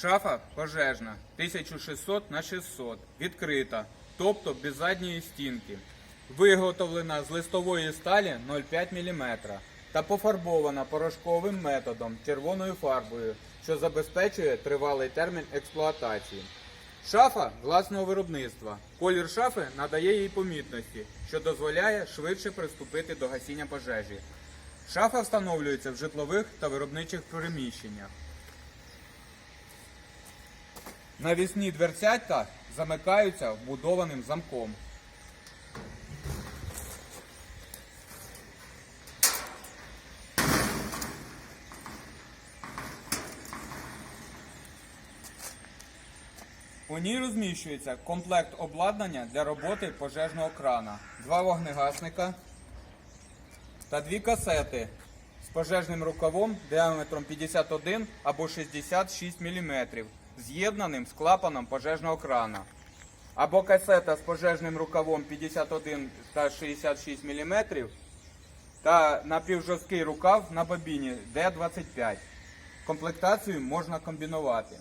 Шафа пожежна 1600 на 600, відкрита, тобто без задньої стінки. Виготовлена з листової сталі 0,5 мм та пофарбована порошковим методом червоною фарбою, що забезпечує тривалий термін експлуатації. Шафа власного виробництва. Колір шафи надає їй помітності, що дозволяє швидше приступити до гасіння пожежі. Шафа встановлюється в житлових та виробничих приміщеннях. Навісні дверцята замикаються вбудованим замком. У ній розміщується комплект обладнання для роботи пожежного крана, два вогнегасника та дві касети з пожежним рукавом діаметром 51 або 66 мм, з'єднаним з клапаном пожежного крана. Або касета з пожежним рукавом 51 та 66 мм та напівжорсткий рукав на бобіні D25. Комплектацію можна комбінувати.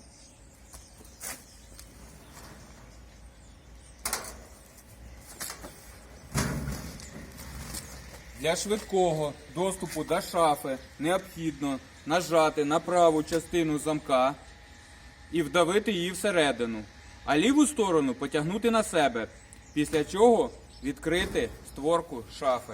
Для швидкого доступу до шафи необхідно нажати на праву частину замка і вдавити її всередину, а ліву сторону потягнути на себе, після чого відкрити створку шафи.